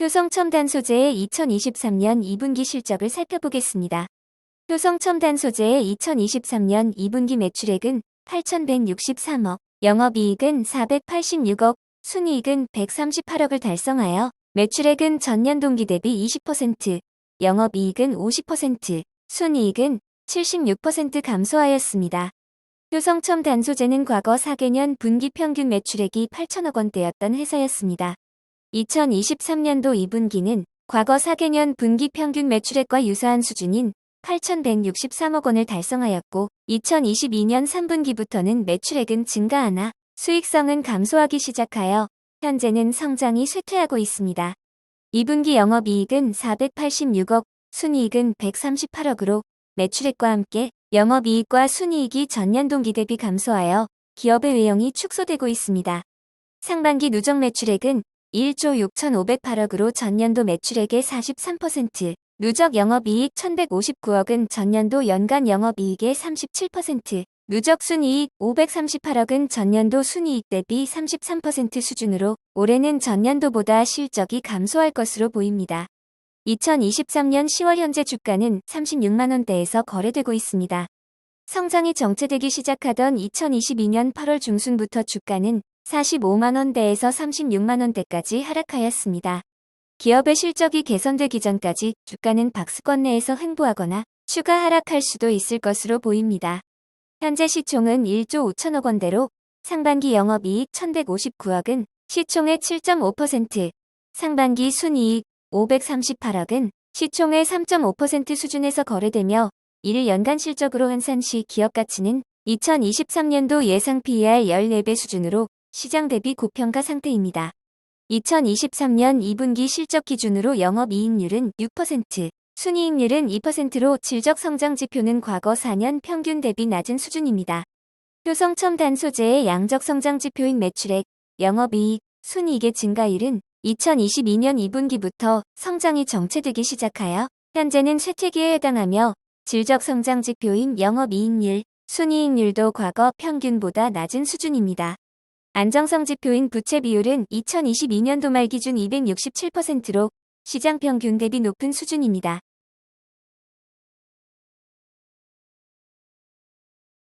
효성첨단 소재의 2023년 2분기 실적을 살펴보겠습니다. 효성첨단 소재의 2023년 2분기 매출액은 8,163억, 영업이익은 486억, 순이익은 138억을 달성하여 매출액은 전년 동기 대비 20%, 영업이익은 50%, 순이익은 76% 감소하였습니다. 효성첨단 소재는 과거 4개년 분기 평균 매출액이 8천억 원대였던 회사였습니다. 2023년도 2분기는 과거 4개년 분기 평균 매출액과 유사한 수준인 8,163억 원을 달성하였고 2022년 3분기부터는 매출액은 증가하나 수익성은 감소하기 시작하여 현재는 성장이 쇠퇴하고 있습니다. 2분기 영업이익은 486억, 순이익은 138억으로 매출액과 함께 영업이익과 순이익이 전년 동기 대비 감소하여 기업의 외형이 축소되고 있습니다. 상반기 누적 매출액은 1조 6,508억으로 전년도 매출액의 43%, 누적 영업이익 1,159억은 전년도 연간 영업이익의 37%, 누적 순이익 538억은 전년도 순이익 대비 33% 수준으로 올해는 전년도보다 실적이 감소할 것으로 보입니다. 2023년 10월 현재 주가는 36만원대에서 거래되고 있습니다. 성장이 정체되기 시작하던 2022년 8월 중순부터 주가는 45만원대에서 36만원대까지 하락하였습니다. 기업의 실적이 개선되기 전까지 주가는 박스권 내에서 횡보하거나 추가 하락할 수도 있을 것으로 보입니다. 현재 시총은 1조 5천억 원대로 상반기 영업이익 1,159억은 시총의 7.5%, 상반기 순이익 538억은 시총의 3.5% 수준에서 거래되며 이를 연간 실적으로 환산 시 기업 가치는 2023년도 예상 PER 14배 수준으로 시장 대비 고평가 상태입니다. 2023년 2분기 실적 기준으로 영업이익률은 6%, 순이익률은 2%로 질적 성장 지표는 과거 4년 평균 대비 낮은 수준입니다. 효성첨 단 소재의 양적 성장 지표인 매출액, 영업이익, 순이익의 증가율은 2022년 2분기부터 성장이 정체되기 시작하여 현재는 쇠퇴기에 해당하며 질적 성장 지표인 영업이익률, 순이익률도 과거 평균보다 낮은 수준입니다. 안정성 지표인 부채 비율은 2022년도 말 기준 267%로 시장 평균 대비 높은 수준입니다.